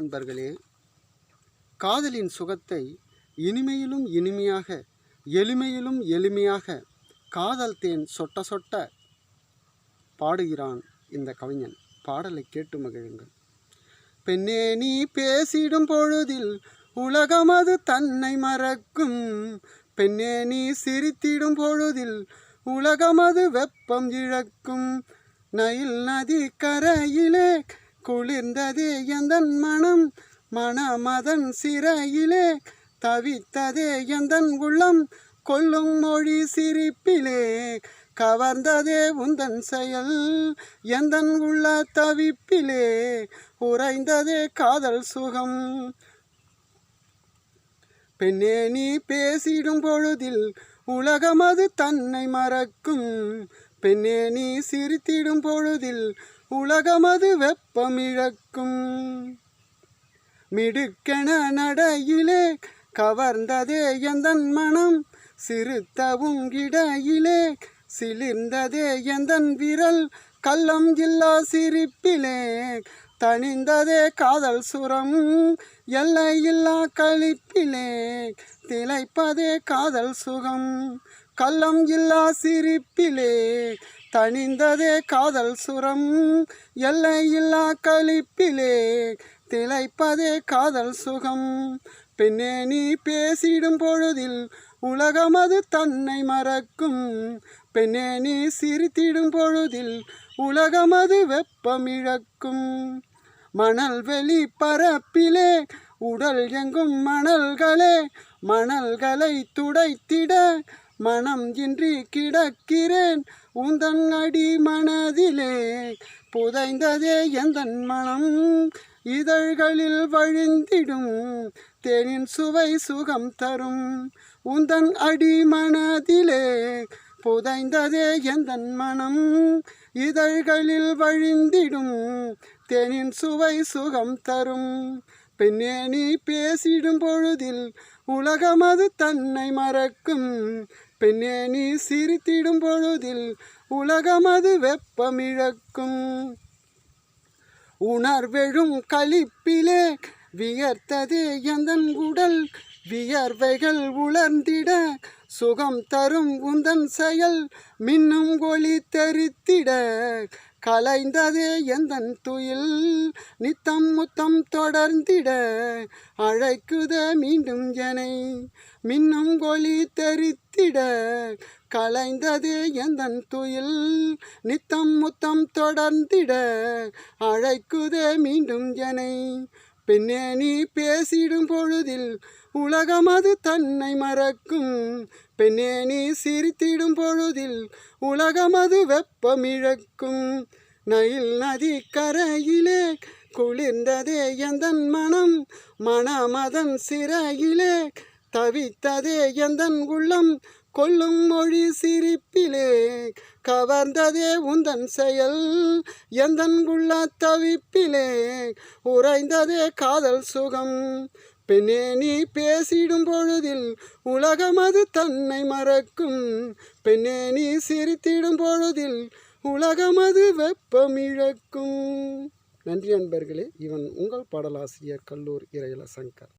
அன்பர்களே காதலின் சுகத்தை இனிமையிலும் இனிமையாக எளிமையிலும் எளிமையாக காதல் தேன் சொட்ட சொட்ட பாடுகிறான் இந்த கவிஞன். பாடலை கேட்டு மகிழுங்கள். பெண்ணே நீ பேசிடும் பொழுதில் உலகமது தன்னை மறக்கும். பெண்ணே நீ சிரித்திடும் பொழுதில் உலகமது வெப்பம் இழக்கும். நயில் நதி கரையிலே குளிர்ந்ததே எந்தன் மனம்? மணமதன் சிறையிலே தவித்ததே எந்தன் உள்ளம்? கொல்லும் மொழி சிரிப்பிலே கவர்ந்ததே உந்தன் செயல். எந்தன் உள்ள தவிப்பிலே உறைந்ததே காதல் சுகம். பெண்ணே நீ பேசிடும் பொழுதில் உலகமது தன்னை மறக்கும். பெண்ணே நீ சிரித்திடும் பொழுதில் உலகமது வெப்பம் இழக்கும் மிடுக்கென நடையிலே கவர்ந்ததே எந்தன் மனம் சிறுத்தவும் இடையிலே சிலிர்ந்ததே எந்தன் விரல் கள்ளம் இல்லா சிரிப்பிலே தனிந்ததே காதல் சுரம் எல்லையில்லா கழிப்பிலே திளைப்பதே காதல் சுகம் கள்ளம் இல்லா சிரிப்பிலே தனிந்ததே காதல் சுரம். எல்லையில்லா கழிப்பிலே திளைப்பதே காதல் சுகம். பெண்ணே நீ பேசிடும் பொழுதில் உலகம் அது தன்னை மறக்கும். பெண்ணே நீ சிரித்திடும் பொழுதில் உலகம் அது வெப்பம் இழக்கும். மணல் வெளி பரப்பிலே உடல் எங்கும் மணல்களே மணல்களை துடைத்திட மனம் இன்றி கிடக்கிறேன். உந்தன் அடி மனதிலே புதைந்ததே எந்தன் மனம்? இதழ்களில் வழிந்திடும் தேனின் சுவை சுகம் தரும். உந்தன் அடி மனதிலே புதைந்ததே எந்தன் மனம்? இதழ்களில் வழிந்திடும் தேனின் சுவை சுகம் தரும். பெண்ணே நீ பேசிடும் பொழுதில் உலகமது தன்னை மறக்கும். பெண்ணே நீ சிரித்திடும் பொழுதில் உலகமது வெப்பமிழக்கும். உணர்வெழும் கழிப்பிலே வியர்த்ததே எந்தன் உடல்? வியர்வைகள் உலர்ந்திட சுகம் தரும் உந்தன் செயல். மின்னும் ஒளி தெரித்திட கலைந்ததே எந்தன் துயில்? நித்தம் முத்தம் தொடர்ந்திட அழைக்குத மீண்டும் எனை மின்னும் கொலி தெரித்திட கலைந்ததே எந்தன் துயில்? நித்தம் முத்தம் தொடர்ந்திட அழைக்குதே மீண்டும் எனை பெண்ணே நீ பேசிடும் பொழுதில் உலகம் அது தன்னை மறக்கும். பெண்ணே நீ சிரித்திடும் பொழுதில் உலகம் உலகமது வெப்பமிழக்கும். நயில் நதி கரையிலே குளிர்ந்ததே எந்தன் மனம் மனமதன் சிறையிலே தவித்ததே எந்தன் உள்ளம். கொல்லும் மொழி சிரிப்பிலே கவர்ந்ததே உந்தன் செயல். எந்தன்குள்ள தவிப்பிலே உறைந்ததே காதல் சுகம். பெண்ணே நீ பேசிடும் பொழுதில் உலகமது தன்னை மறக்கும். பெண்ணே நீ சிரித்திடும் பொழுதில் உலகமது வெப்பமிழக்கும் நன்றி நண்பர்களே இவன் உங்கள் பாடலாசிரியர் கல்லூர் இறையில சங்கர்